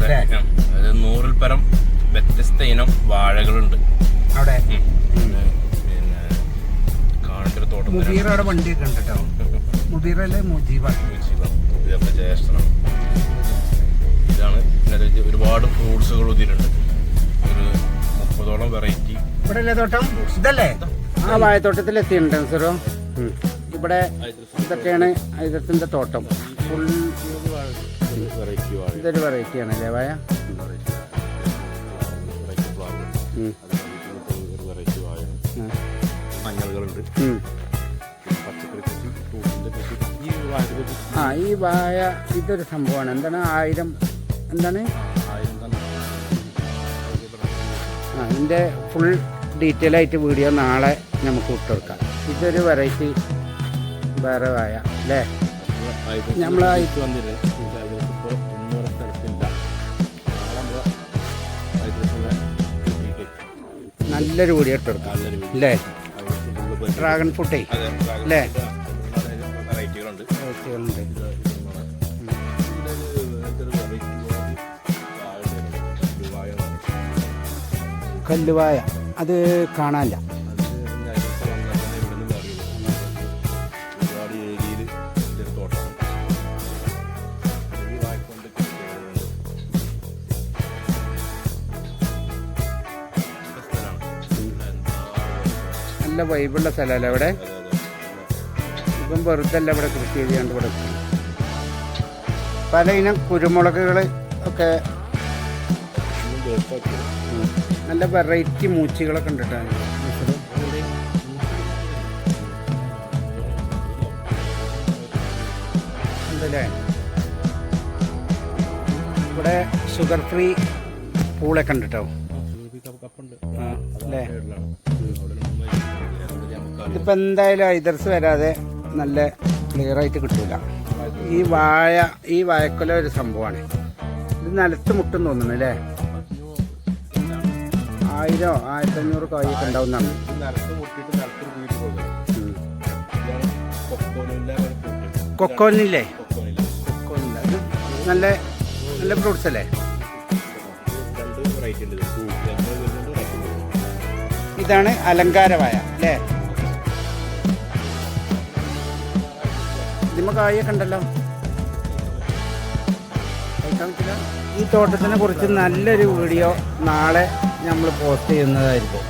അതെ? ഉം. നൂറിൽ പരം വ്യത്യസ്ത ഇനം വാഴകളുണ്ട്. അവിടെ? പിന്നെ കാണിക്കൊരു തോട്ടം അവിടെ വണ്ടിയൊക്കെ ഉണ്ട് കേട്ടോ. മുബീറല്ലേ മുജീബാണ് ഇതൊക്കെ ജ്യേഷ്ഠനാണ്. ഇതാണ് പിന്നെ ഒരുപാട് ഫ്രൂട്ട്സുകൾ ഉതിരുണ്ട് ഒരു മുപ്പതോളം വെറൈറ്റി. ഇവിടെ അല്ലേ തോട്ടം? ഇതല്ലേ? ആ വാഴത്തോട്ടത്തിൽ എത്തിയിട്ടുണ്ട് സാറോ ഇവിടെ ഇതൊക്കെയാണ് ഇതത്തിന്റെ തോട്ടം. ഫുൾ വെറൈറ്റി വാഴ. ഇതൊരു വെറൈറ്റി ആണല്ലേ വാഴ? വെറൈറ്റി. മഞ്ഞളുകളുണ്ട്. പച്ചക്കറി കൃഷി ഫ്രൂട്ട്സിന്റെ കൃഷി. ഈ വാഴ ആ ഈ വാഴ ഇതൊരു സംഭവമാണ്. എന്താണ് ആയിരം എന്താണ്? ആയിരം ആ ഇതിന്റെ ഫുൾ ഡീറ്റെയിൽ ആയിട്ട് വീഡിയോ നാളെ നമുക്ക് വിട്ടുകൊടുക്കാം ഇതൊരു വെറൈറ്റി വേറെ വായ അല്ലേ? നമ്മളായിട്ട് ആ- ഇതൊരു കൂടി ഇട്ടെടുക്കാം അല്ലേ ഡ്രാഗൺ വാഴ അല്ലേ. കല്ലുവായ. അത് കാണാനില്ല. നല്ല വൈബുള്ള സ്ഥലമല്ലേ അവിടെ. ഇപ്പം വെറുതെ അല്ല ഇവിടെ കൃഷി ചെയ്യാണ്ട് ഇവിടെ പല ഇനം കുരുമുളകുകൾ ഒക്കെ നല്ല വെറൈറ്റി മൂച്ചികളൊക്കെ ഉണ്ട് കേട്ടോ. ഉണ്ടല്ലേ? ഇവിടെ ഷുഗർ ഫ്രീ പൂളൊക്കെ ഉണ്ട് കേട്ടോ. അല്ലേ? ഇതിപ്പോൾ എന്തായാലും ഐദർസ് വരാതെ നല്ല ക്ലിയർ ആയിട്ട് കിട്ടൂല. ഈ വാഴ ഈ വാഴക്കൊല ഒരു സംഭവമാണ് ഇത് നിലത്ത് മുട്ടും തോന്നുന്നു അല്ലേ? ആയിരോ ആയിരത്തഞ്ഞൂറ് കായൊക്കെ ഉണ്ടാവുന്നതാണ്. കൊക്കോനില്ല? ഇത് നല്ല നല്ല ഫ്രൂട്ട്സ് അല്ലേ? ഇതാണ് അലങ്കാരമായ variety ഇതിമ്മ കായൊക്കെ ഉണ്ടല്ലോ. ഈ തോട്ടത്തിനെ കുറിച്ച് നല്ലൊരു വീഡിയോ നാളെ നമ്മൾ പോസ്റ്റ് ചെയ്യുന്നതായിരിക്കും.